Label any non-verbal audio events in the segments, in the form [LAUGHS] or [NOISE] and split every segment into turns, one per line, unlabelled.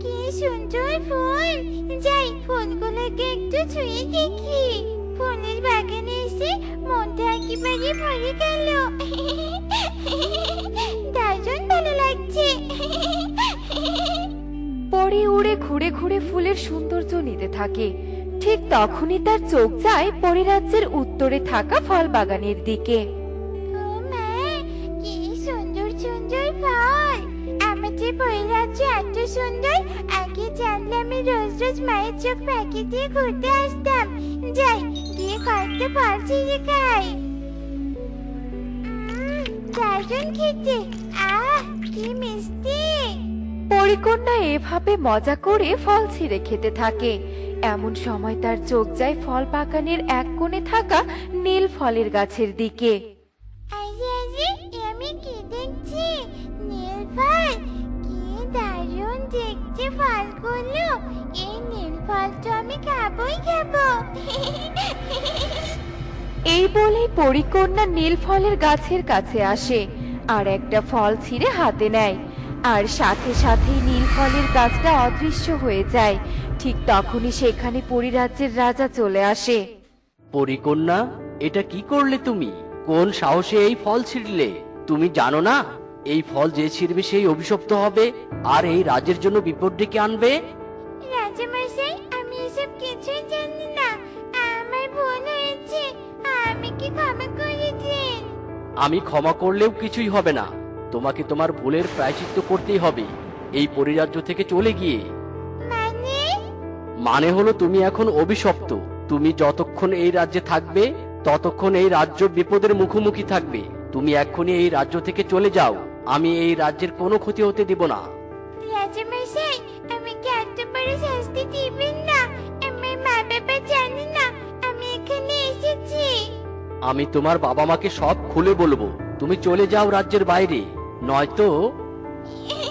কি সুন্দর ফুল। যাই, ফুলগুলোকে একটু ছুঁয়ে দেখি। ফুলের বাগানে এসে মনটা একেবারে ভরে গেল। [LAUGHS] দারুণ ভালো লাগছে।
পরে উড়ে ঘুরে ঘুরে ফুলের সৌন্দর্য নিতে থাকে। ঠিক তখনই তার চোখ যায় পরিরাজ্যের উত্তরে থাকা ফল বাগানের দিকে
কি সুন্দর সুন্দর ফল। বইরাজ্য এত সুন্দর আগে জানলে আমি রোজ রোজ মায়ের চোখ দিয়ে ঘুরতে আসতাম। যাই গিয়ে কয়েকটা ফল ছিঁড়ে খাই। দারুণ খেতে। আহ কি মিষ্টি।
পরিকন্যা এভাবে মজা করে ফল ছিঁড়ে খেতে থাকে। এমন সময় তার চোখ যায় ফল পাকানের এক কোণে থাকা নীল ফলের গাছের দিকে।
আরে আরে আমি কি দেখছি? নীল ফল? কি দারুণ দেখতে ফলগুলো। এই নীল ফল তো আমি খাবোই খাব।
এই বলেই পরিকন্যা নীল ফলের গাছের কাছে আসে আর একটা ফল ছিঁড়ে হাতে নেয়। আর সাথে সাথেই নীল ফলের গাছটা অদৃশ্য হয়ে যায়। ঠিক তখনই সেখানে পরিরাজ্যের রাজা চলে আসে।
পরিকন্যা এটা কি করলে তুমি? কোন সাহসে এই ফল ছিঁড়লে? তুমি জানো না? এই ফল যে ছিঁড়বে সেই অভিশপ্ত হবে। আর এই রাজের জন্য বিপদ ডেকে আনবে?
রাজামশাই আমি এসব কিছুই জানি না। আমার ভুল হয়েছে। আমি কি ক্ষমা করে দিন
আমি ক্ষমা করলেও কিছুই হবে না। তোমাকে তোমার ভুলের প্রায়চিত্ত করতেই হবে। এই পরিরাজ্য থেকে চলে গিয়ে
মানে
হলো তুমি এখন অভিশপ্ত। তুমি যতক্ষণ এই রাজ্যে থাকবে ততক্ষণ এই রাজ্য বিপদের মুখোমুখি থাকবে। তুমি এক্ষুনি এই রাজ্য থেকে চলে যাও। আমি এই রাজ্যের কোনো ক্ষতি হতে দিব না।
রাজামশাই আমাকে এত বড় শাস্তি দিবেন না। আমার মা বাবা জানে না আমি এখানে এসেছি।
আমি তোমার বাবা মাকে সব খুলে বলব। তুমি চলে যাও রাজ্যের বাইরে। নয়তো [LAUGHS]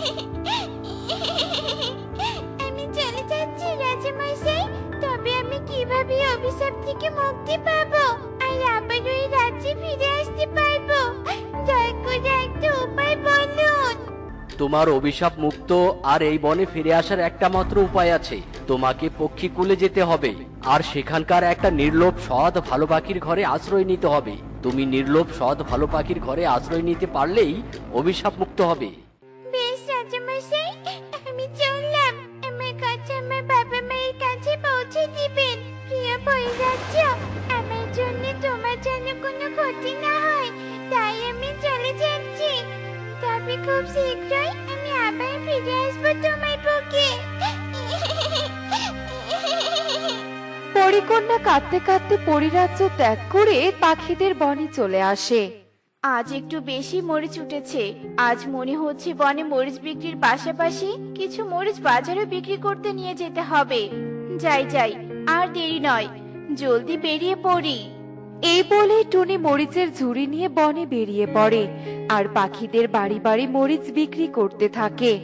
তোমার অভিশাপ মুক্ত, আর এই বনে ফিরে আসার একটা মাত্র উপায় আছে। তোমাকে পক্ষীকুলে যেতে হবে, আর সেখানকার একটা নির্লোভ সৎ ভালো পাখির ঘরে আশ্রয় নিতে হবে। তুমি নির্লোভ সৎ ভালো পাখির ঘরে আশ্রয় নিতে পারলেই অভিশাপ মুক্ত হবে।
তাই আমি চলে যাচ্ছি। তবে খুব শীঘ্রই আমি আবার ফিরে আসব তোমার বুকে।
পরিকন্যা কাঁদতে কাঁদতে পরিরাজ্য ত্যাগ করে পাখিদের বনে চলে আসে।
আজ একটু বেশি মরিচ উঠেছে। আজ মনে হচ্ছে বনে মরিচ বিক্রির পাশাপাশি কিছু মরিচ বাজারে বিক্রি করতে নিয়ে যেতে হবে। যাই যাই আর দেরি নয়। জলদি বেরিয়ে পড়ি।
এই বলে টুনি মরিচের ঝুড়ি নিয়ে বনে বেরিয়ে পড়ে আর পাখিদের বাড়ি বাড়ি মরিচ বিক্রি করতে থাকে।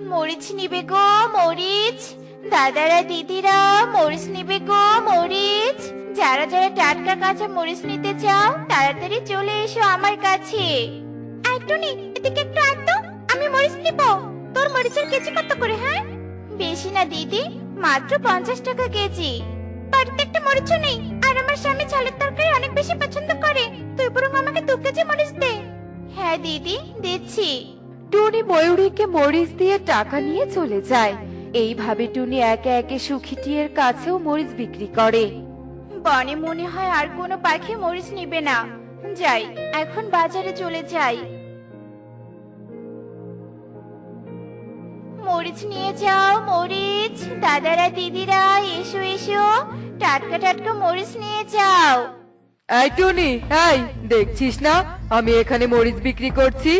মরিচ নিবে গো মরিচ। দাদারা দিদিরা মরিচ নিবে গো মরিচ। যারা যারা টাটকা কাঁচা মরিচ নিতে চাও তাড়াতাড়ি চলে এসো আমার কাছে।
আর টুনি এদিকে একটু আয় তো। আমি মরিচ নিব। তোর মরিচের কেজি কত করে হ্যাঁ?
বেশি না দিদি মাত্র পঞ্চাশ টাকা কেজি।
বাড়িতে একটা মরিচও নেই। আর আমার স্বামী চালের তরকারি অনেক বেশি পছন্দ করে। তুই বরং আমাকে দু কেজি মরিচ দে।
হ্যাঁ দিদি দিচ্ছি।
টুনি ময়ূরীকে মরিচ দিয়ে টাকা নিয়ে চলে যায়। এইভাবে টুনি একে একে সুখিটিয়ের কাছেও মরিচ বিক্রি করে।
বনে মনে হয় আর কোনো পাখি মরিচ নিবে না। যাই এখন বাজারে চলে যাই। মরিচ নিয়ে যাও মরিচ। দাদারা দিদিরা এসো এসো। টাটকা টাটকা মরিচ নিয়ে যাও।
এই টুনি এই দেখছিস না? আমি এখানে মরিচ বিক্রি করছি।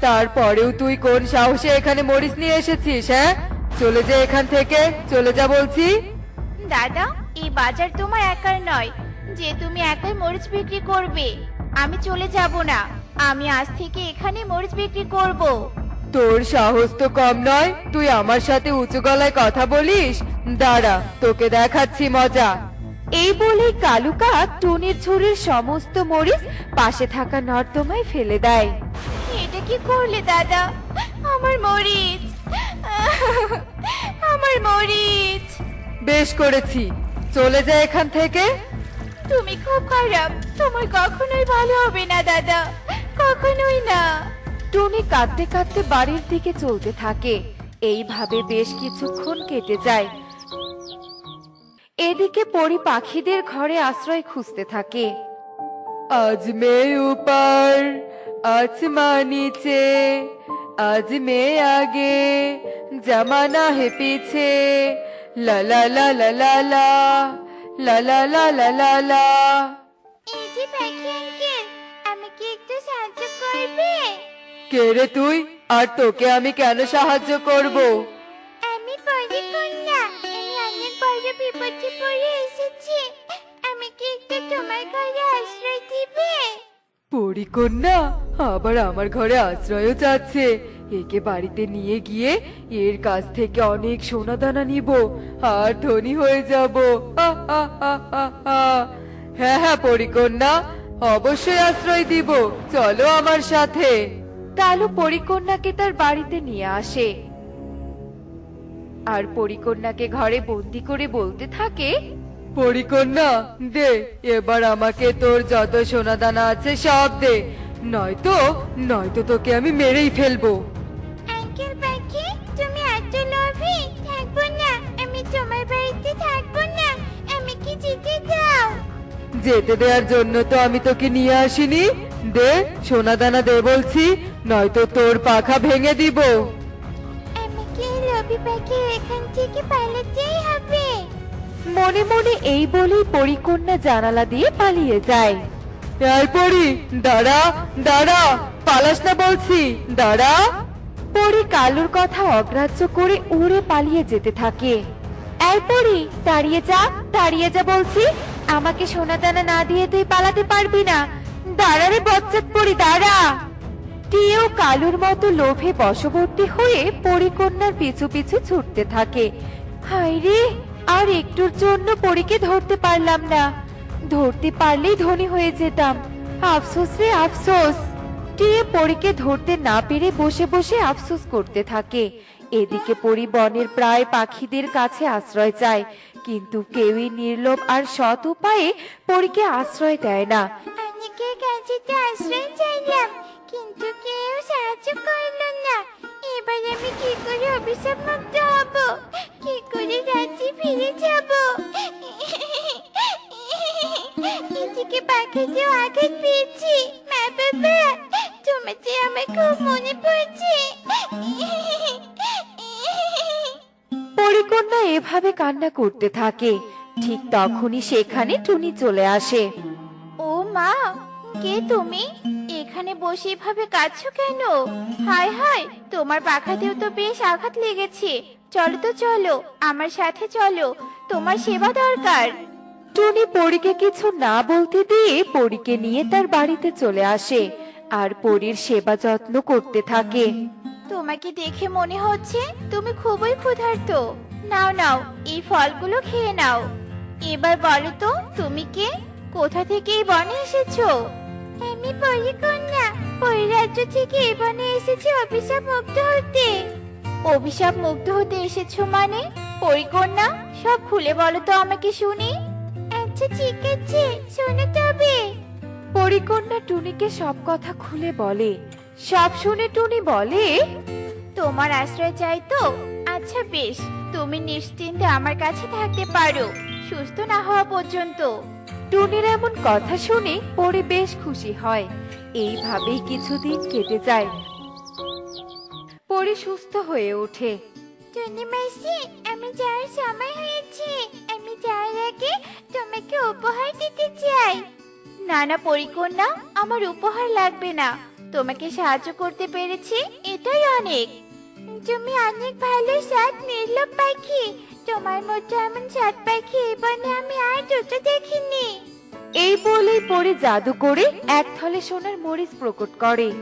তারপরেও তুই কোন সাহসে এখানে মরিচ নিয়ে এসেছিস হ্যাঁ? চলে যা এখান থেকে চলে যা বলছি।
দাদা এই বাজার তোমার একার নয়। যে তুমি একাই মরিচ বিক্রি করবে আমি চলে যাব না। আমি আজ থেকে এখানে মরিচ বিক্রি করব।
তোর সাহস তো কম নয়। তুই আমার সাথে উঁচু গলায় কথা বলিস? দাঁড়া তোকে দেখাচ্ছি মজা। এই বলেই কালু কাক টুনির ঝুড়ির সমস্ত মরিচ পাশে থাকা নর্দমায় ফেলে দেয়।
এটা কি করলে দাদা? আমার মরিচ। আমার মরিচ।
বেশ করেছি। চলে যায় এখান থেকে।
তুমি খুব খারাপ। তোমার কখনোই ভালো হবে না দাদা। কখনোই না।
টুনি কাঁদতে কাঁদতে বাড়ির দিকে চলতে থাকে। এইভাবে বেশ কিছুক্ষণ কেটে যায়। এদিকে পরি পাখিদের ঘরে আশ্রয় খুঁজতে থাকে। আজ মে উপর আসমা নিচে, আজ মে আগে, জামানা হে পিছে, লা লা লা লা লা লা লা লা লা লা লা লা।
এই যে পাখি আঙ্কেল, আমাকে একটু সাহায্য করবে?
কে রে তুই? আর তোকে আমি কেন সাহায্য করব?
আমি পরি কন্যা আমি অনেক বড় বিপদে পড়ে এসেছি। আমাকে একটু তোমার ঘরে আশ্রয় দিবে।
পরিকন্যা আবার আমার ঘরে আশ্রয়ও চাচ্ছে। একে বাড়িতে নিয়ে গিয়ে এর কাছ থেকে অনেক সোনা দানা নিব। আর ধনী হয়ে যাব। হ্যাঁ হ্যাঁ পরিকন্যা অবশ্যই আশ্রয় দিব। চলো আমার সাথে। কালু পরিকন্যাকে তার বাড়িতে নিয়ে আসে। আর পরিকন্যাকে ঘরে বন্দি করে বলতে থাকে পরিকন্যা দে এবার আমাকে তোর যত সোনা দানা আছে সব দে। নয়তো নয়তো তোকে আমি মেরেই ফেলব।
আঙ্কেল পাখি তুমি এত লোভী? থাকব না আমি তোমার বাড়িতে থাকব না আমাকে যেতে দাও
যেতে দেওয়ার জন্য তো আমি তোকে নিয়ে আসিনি। দে সোনা দানা দে বলছি নয়তো তোর পাখা ভেঙে দিব।
আমাকে এই পাখি এখান থেকে পালাতেই হবে।
মনে মনে এই বলেই পরিকন্যা জানালা দিয়ে পালিয়ে যায়। এই পরি দাঁড়া দাঁড়া পালাস না বলছি দাঁড়া। পরি কালুর কথা অগ্রাহ্য করে উড়ে পালিয়ে যেতে থাকে। এই পরি দাঁড়িয়ে যা দাঁড়িয়ে যা বলছি। আমাকে সোনা দানা না দিয়ে তুই পালাতে পারবি না। দাঁড়া রে বচ্চাত পরি দাঁড়া। টিও কালুর মতো লোভে বশবর্তী হয়ে পরিকন্যার পিছু পিছু ছুটতে থাকে। হায় আর একটুর জন্য পরীকে ধরতে পারলাম না। ধরতে পারলেই ধনী হয়ে যেতাম। আফসোস রে আফসোস। টিয়ে পরীকে ধরতে না পেরে বসে বসে আফসোস করতে থাকে। এদিকে পরি বনের প্রায় পাখিদের কাছে আশ্রয় চায়, কিন্তু কেউই নির্লোভ আর সৎ উপায়ে পরীকে আশ্রয় দেয় না।
আশ্রয় অভিশাপ মুক্ত হব। কি করে রাজ্যে ফিরে যাব? এদিকে পাখিতেও আঘাত পেয়েছি মা বাবা তোমাকে আমার খুব মনে পড়ছে।
পরিকন্যা এভাবে কান্না করতে থাকে। ঠিক তখনই সেখানে টুনি চলে আসে।
ও মা কে তুমি? এখানে বসে এভাবে কাঁদছো কেন? হায় হায় তোমার পাখাতেও তো বেশ আঘাত লেগেছে। চলো তো চলো আমার সাথে চলো তোমার সেবা দরকার।
টুনি পরীকে কিছু না বলতে দিয়ে পরীকে নিয়ে তার বাড়িতে চলে আসে আর পরীর সেবা যত্ন করতে থাকে।
তোমাকে দেখে মনে হচ্ছে তুমি খুবই ক্ষুধার্ত। নাও নাও এই ফলগুলো খেয়ে নাও। এবার বলো তো তুমি কে? কোথা থেকে এই বনে এসেছ?
আমি পরিকন্যা। পরিরাজ্য থেকে এই বনে এসেছি অভিশাপ মুক্ত হতে।
অভিশাপ মুগ্ধ হতে এসেছ মানে? পরিকন্যা সব খুলে বলো তো আমাকে শুনি।
আচ্ছা ঠিক আছে শোনো তবে।
পরিকন্যা টুনিকে সব কথা খুলে বলে। সব শুনে টুনি বলে
তোমার আশ্রয় চাই তো? আচ্ছা বেশ। তুমি নিশ্চিন্তে আমার কাছে থাকতে পারো। সুস্থ না হওয়া পর্যন্ত।
টুনির এমন কথা শুনে পরে বেশ খুশি হয়। এইভাবেই কিছুদিন কেটে যায়। পরে সুস্থ হয়ে ওঠে।
টনি মাসি আমি যাওয়ার সময় হয়েছে। আমি যাওয়ার আগে তোমাকে উপহার দিতে চাই।
না না পরিকন্যা আমার উপহার লাগবে না। তোমাকে সাহায্য করতে পেরেছি এটাই অনেক।
তুমি অনেক ভালো সাত নির্লোভ পাখি। তোমার মতো এমন সাত পাখি এই বনে আমি আর দুটো দেখিনি।
এই বলেই পরে জাদু করে এক থলে সোনার মরিচ প্রকট করে।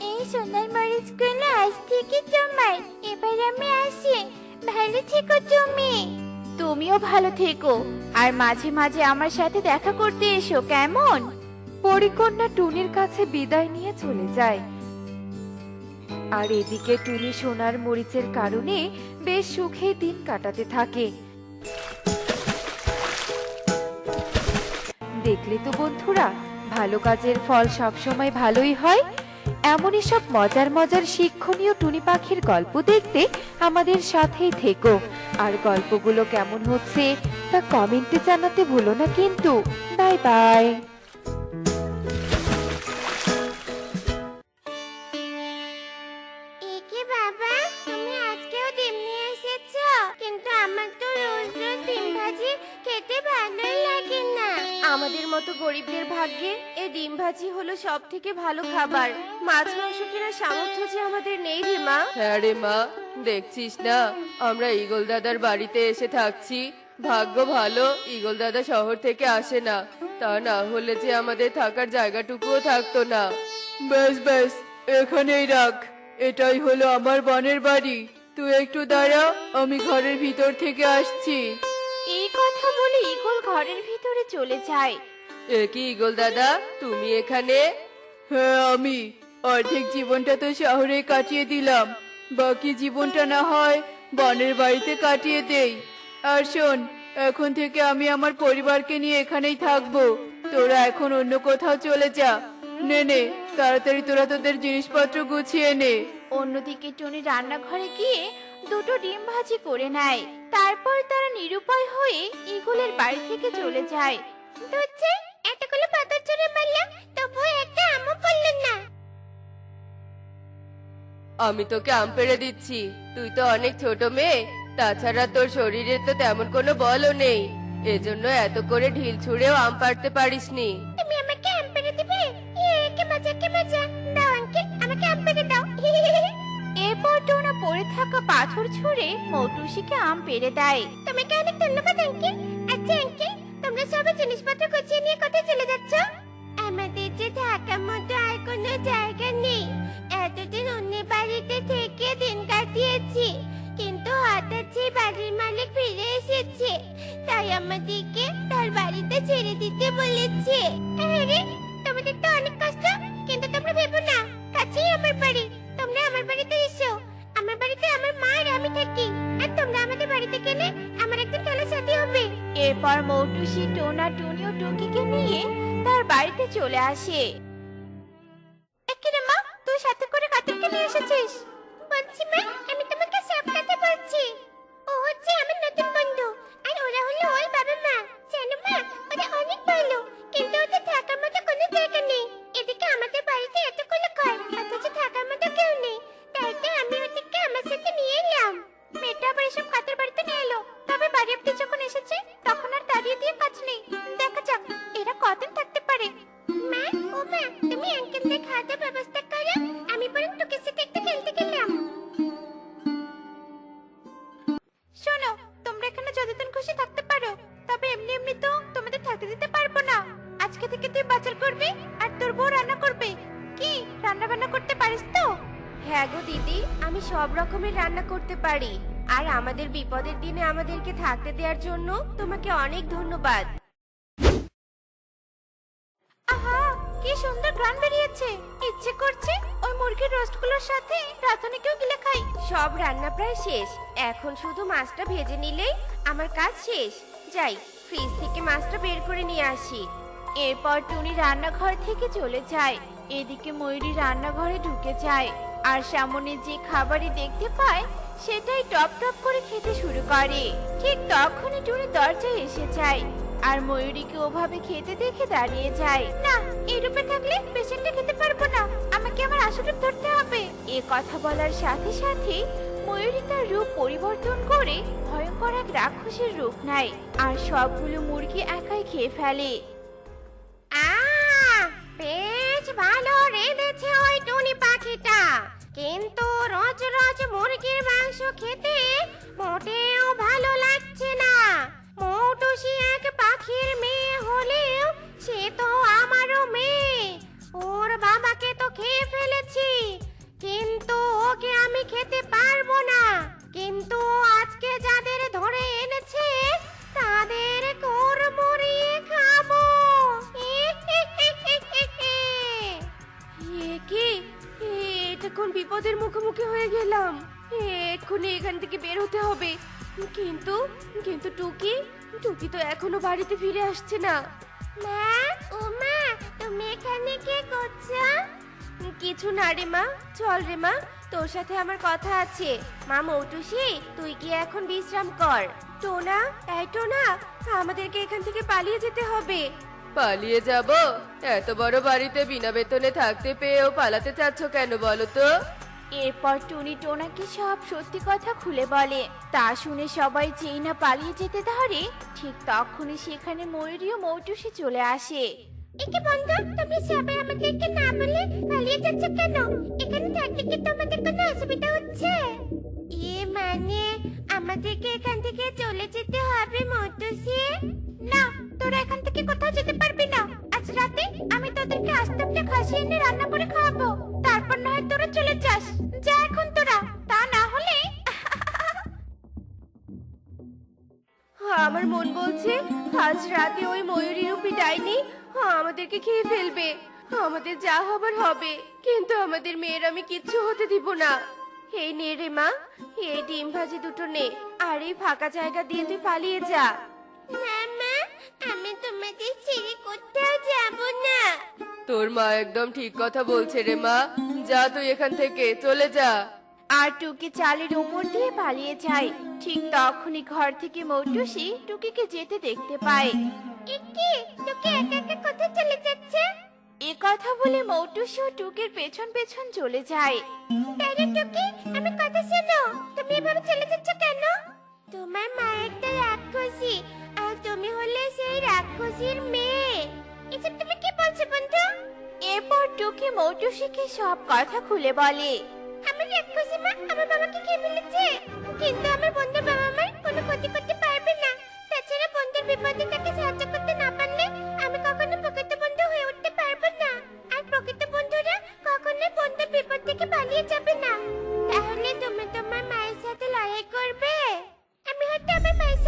এই সোনার মরিচগুলো আজ থেকে তোমার। এবার আমি আসি। ভালো থেকো তুমি।
তুমিও ভালো থেকো। আর মাঝে মাঝে আমার সাথে দেখা করতে এসো কেমন?
পরিকন্যা টুনির কাছে বিদায় নিয়ে চলে যায়। আর এদিকে টুনি সোনার মরিচের কারণে বেশ সুখে দিন কাটাতে থাকে। দেখলে তো বন্ধুরা, ভালো কাজের ফল সবসময় ভালোই হয়। এমনই সব মজার মজার শিক্ষণীয় টুনি পাখির গল্প দেখতে আমাদের সাথেই থেকো। আর গল্পগুলো কেমন হচ্ছে তা কমেন্টে জানাতে ভুলো না কিন্তু। Bye bye.
ভাজি
হলো সব থেকে ভালো খাবার। মাছ মাংস কেনার সামর্থ্য যে আমাদের নেই রে মা। হ্যাঁ রে মা দেখছিস না? আমরা ইগল দাদার বাড়িতে এসে থাকছি। ভাগ্য ভালো ইগল দাদা শহর থেকে আসে না। তা না হলে যে আমাদের থাকার জায়গাটুকুও থাকতো না। ব্যাস ব্যাস এখানেই রাখ। এটাই হলো আমার বনের বাড়ি। তুই একটু দাঁড়া আমি ঘরের ভিতর থেকে আসছি।
এই কথা বলে ইগল ঘরের ভিতরে চলে যায়।
এ কি ইগল দাদা? তুমি এখানে? হ্যাঁ আমি। অর্ধেক জীবনটা তো শহরে কাটিয়ে দিলাম। বাকি জীবনটা না হয় বনের বাড়িতে কাটিয়ে দেই। আর শোন এখন থেকে আমি আমার পরিবারকে নিয়ে এখানেই থাকব। তোরা এখন অন্য কোথাও চলে যা। নে নে তাড়াতাড়ি তোরা তোদের জিনিসপত্র গুছিয়ে নে।
অন্যদিকে টনি রান্নাঘরে গিয়ে দুটো ডিম ভাজি করে নেয়। তারপর তারা নিরুপায় হয়ে ইগলের বাড়ি থেকে চলে যায়।
দুধে পাথর মারলাম তবুও একটা আমও পড়ল না।
আমি তোকে আম পেড়ে দিচ্ছি। তুই তো অনেক ছোট মেয়ে। তাছাড়া তোর শরীরে তো তেমন কোনো বলও নেই। এজন্য এত করে ঢিল ছুঁড়েও আম পারতে পারিসনি।
তুমি আমাকে আম পেড়ে দিবে? কে মজা কে মজা। দাও আঙ্কেল আমাকে আম পেড়ে দাও। [LAUGHS]
এরপর টোনা পড়ে থাকা পাথর ছুঁড়ে মৌটুসিকে আম পেড়ে দেয়।
তোমাকে অনেক ধন্যবাদ আঙ্কেল। আচ্ছা আঙ্কেল তোমরা সবাই জিনিসপত্র গুছিয়ে নিয়ে কোথায় চলে যাচ্ছ? আমাদের যে থাকার মতো আর কোনো জায়গা নেই। এতদিন অন্য বাড়িতে থেকে দিন কাটিয়েছি, কিন্তু হঠাৎ সেই বাড়ির মালিক ফিরে এসেছে, তাই আমাদেরকে তার বাড়িতে ছেড়ে দিতে বলেছে। আরে, তোমাদের তো অনেক কষ্ট, কিন্তু তোমরা ভেবো না, কাছেই আমার বাড়ি। তোমরা আমার বাড়িতে এসো। আমার বাড়িতে আমার মা আর আমি থাকি। আর তোমরা আমাদের বাড়িতে গেলে আমার হবে
এরপর মৌটুসি টোনা টুনি ও টুকিকে নিয়ে তার বাড়িতে চলে আসে।
এখানে মা তুই সাথে করে কাতিরকে নিয়ে এসেছিস? পারি।
আর
আমাদের বিপদের দিনে আমাদেরকে থাকতে দেওয়ার জন্য তোমাকে অনেক ধন্যবাদ।
সাথে
সব রান্না প্রায় শেষ। এখন শুধু মাছটা ভেজে নিলেই আমার কাজ শেষ। যাই, ফ্রিজ থেকে মাছটা বের করে নিয়ে আসি।
এরপর টুনি রান্নাঘর থেকে চলে যায়। এদিকে ময়ূরী রান্নাঘরে ঢুকে যায়। আর সামনে যে খাবারই দেখতে পায় সেটাই টপ টপ করে খেতে শুরু করে। ঠিক তখনই টুনি দরজায় এসে যায় আর ময়ূরীকে ওভাবে খেতে দেখে দাঁড়িয়ে যায়। না, এই রূপে থাকলে পেশেন্টটা খেতে পারব না। আমাকে আমার আসল ধরতে হবে। এ কথা বলার সাথে সাথে ময়ূরী তার রূপ পরিবর্তন করে ভয়ঙ্কর এক রাক্ষসের রূপ নেয় আর সবগুলো মুরগি একাই খেয়ে ফেলে।
আহ, বেশ ভালো রেঁধেছে ওই টুনি পাখিটা। কিন্তু রোজ রোজ মুরগির মাংস খেতে মোটেও ভালো লাগছে না। মৌটুসি এক পাখির মেয়ে হলেও সে তো আমারও মেয়ে। ওর বাবাকে তো খেয়ে ফেলেছি। কিন্তু ওকে আমি খেতে পারব না। কিন্তু আজকে যাদের ধরে এনেছে
বিপদের মুখোমুখি হয়ে গেলাম। এক্ষুনি এখান থেকে বের হতে হবে। কিন্তু কিন্তু টুকি টুকি তো এখনও বাড়িতে ফিরে আসছে না।
মা ও মা তুমি এখানে কি করছ?
কিছু না রে মা চল রে মা তোর সাথে আমার কথা আছে। মা মৌটুসি তুই কি এখন বিশ্রাম কর। টোনা এই টোনা আমাদেরকে এখান থেকে পালিয়ে যেতে হবে। পালিয়ে যাব? এত বড় বাড়িতে বিনা বেতনে থাকতে পেয়েও পালাতে চাচ্ছ কেন বলো তো?
এরপর টুনি টোনাকে সব সত্যি কথা খুলে বলে। তা শুনে সবাই যেই না পালিয়ে যেতে ধরে, ঠিক তখনই সেখানে ময়ূরী ও মৌটুসি চলে আসে।
একে বন্ধু তুমি সবাই আমাদেরকে না বলে পালিয়ে যাচ্ছ কেন? এখানে থাকলে কি তোমাদের কোনো অসুবিধা হচ্ছে? এ মানে আমাদেরকে এখান থেকে চলে যেতে হবে মতুসি না, তোরা এখান থেকে কোথাও যেতে পারবি না। আজ রাতে আমি তোদেরকে আস্তে আস্তে খাসি এনে রান্না করে খাওয়াবো। তারপর না হয় তোরা চলে যাস। যা এখন তোরা তা না হলে।
আমার মন বলছে আজ রাতে ওই ময়ূরী রূপী ডাইনি আমাদেরকে খেয়ে ফেলবে। আমাদের যা হবার হবে কিন্তু আমাদের মেয়ের আমি কিচ্ছু হতে দিব না। এই নে রে মা এই ডিম ভাজি দুটো নে আর এই ফাঁকা জায়গা দিয়ে তুই পালিয়ে যা।
মামা আমি তোমাদের ছেড়ে কোথাও যাব না।
তোর মা একদম ঠিক কথা বলছে রে মা। যা তুই এখান থেকে চলে যা।
আর টুকি চালের উপর দিয়ে পালিয়ে যায়। ঠিক তখনই ঘর থেকে মৌটুসি টুকিকে যেতে দেখতে পায়।
ইকি তোকে একা একা কোথায় চলে যাচ্ছে?
এ কথা বলে মৌটুসি ও টুকির পেছন পেছন চলে যায়।
টুকি আমি কথা শোনো। তুমি এভাবে চলে যাচ্ছ কেন? তোমার মা একটা রাক্ষসী। তুমি হলে সেই রাক্ষসীর মেয়ে। এসব তুমি কি বলছো, বন্ধু?
এরপর টুকি মৌটুসিকে সব কথা খুলে বলে
আমার রাক্ষসী মা, আমার বাবাকে খেয়ে ফেলেছে কিন্তু আমার বন্ধুর বাবা আমার কোনো ক্ষতি করতে পারবে না। তাছাড়া বন্ধুর বিপদে তাকে সাহায্য করতে না পারলে আমি কখনো প্রকৃত বন্ধু হয়ে উঠতে পারব না। আর প্রকৃত বন্ধুরা কখনোই বন্ধুর বিপদ থেকে পালিয়ে যাবে না। তাহলে তুমি তোমার মায়ের সাথে লড়াই করবে?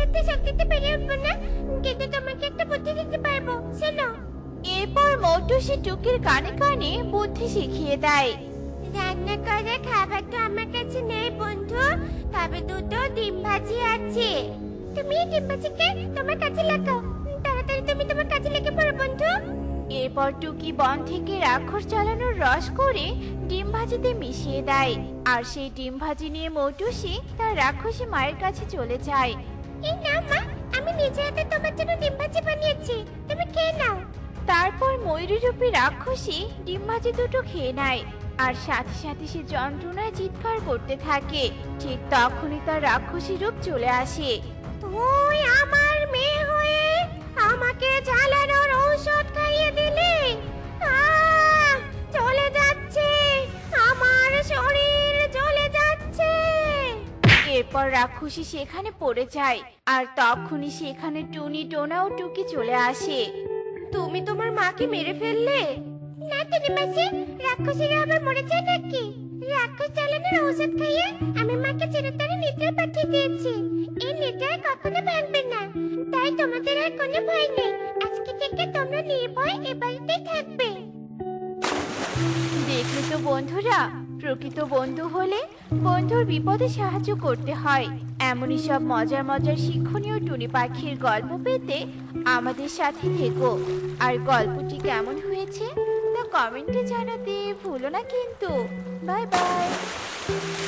সাথে শক্তিতে পেরে উঠবো না। কিন্তু তোমাকে একটা বুদ্ধি দিতে পারব শোনো।
এরপর মৌটুসি টুকির কানে কানে বুদ্ধি শিখিয়ে দেয়।
রান্না করা খাবার তো আমার কাছে নেই বন্ধু তবে দুটো ডিম ভাজি আছে। তুমি ডিম ভাজিকে তোমার কাছে লাগাও। তাড়াতাড়ি তুমি তোমার কাছে লেগে পড়ো বন্ধু।
এরপর টুকি বন থেকে রাক্ষস চালানোর রস করে ডিম ভাজিতে মিশিয়ে দেয়। আর সেই ডিম ভাজি নিয়ে মৌটুসি তার রাক্ষসী মায়ের কাছে চলে যায়।
এই নাও মা আমি নিজে হাতে তোমার জন্য ডিম ভাজি বানিয়েছি। তুমি খেয়ে নাও।
তারপর ময়ূরীরূপী রাক্ষসী ডিম ভাজি দুটো খেয়ে নেয়। আর সাথে সাথে সে যন্ত্রণায় চিৎকার করতে থাকে। ঠিক তখনই তার রাক্ষসী রূপ চলে আসে।
তুই আমার মেয়ে হয়ে আমাকে জ্বালানোর
এরপর রাক্ষসী সেখানে পড়ে যায়। আর তখনই সেখানে টুনি টোনা ও টুকি চলে আসে।
তুমি তোমার মাকে মেরে ফেললে?
না তুমি মাসি রাক্ষসীরা আবার মরে যায় নাকি? রাক্ষস চালানোর ঔষধ খাইয়ে আমি মাকে চিরতরে নিদ্রা পাঠিয়ে দিয়েছি। এই নিদ্রা কখনো ভাঙবে না। তাই তোমাদের আর কোনো ভয় নেই। আজকে থেকে তোমরা নির্ভয় এ বাড়িতেই থাকবে।
দেখলে তো বন্ধুরা প্রকৃত বন্ধু হলে বন্ধুর বিপদে সাহায্য করতে হয়। এমনই সব মজার মজার শিক্ষণীয় টুনি পাখির গল্প পেতে আমাদের সাথে থেকো। আর গল্পটি কেমন হয়েছে তা কমেন্টে জানাতে ভুলো না কিন্তু। Bye bye.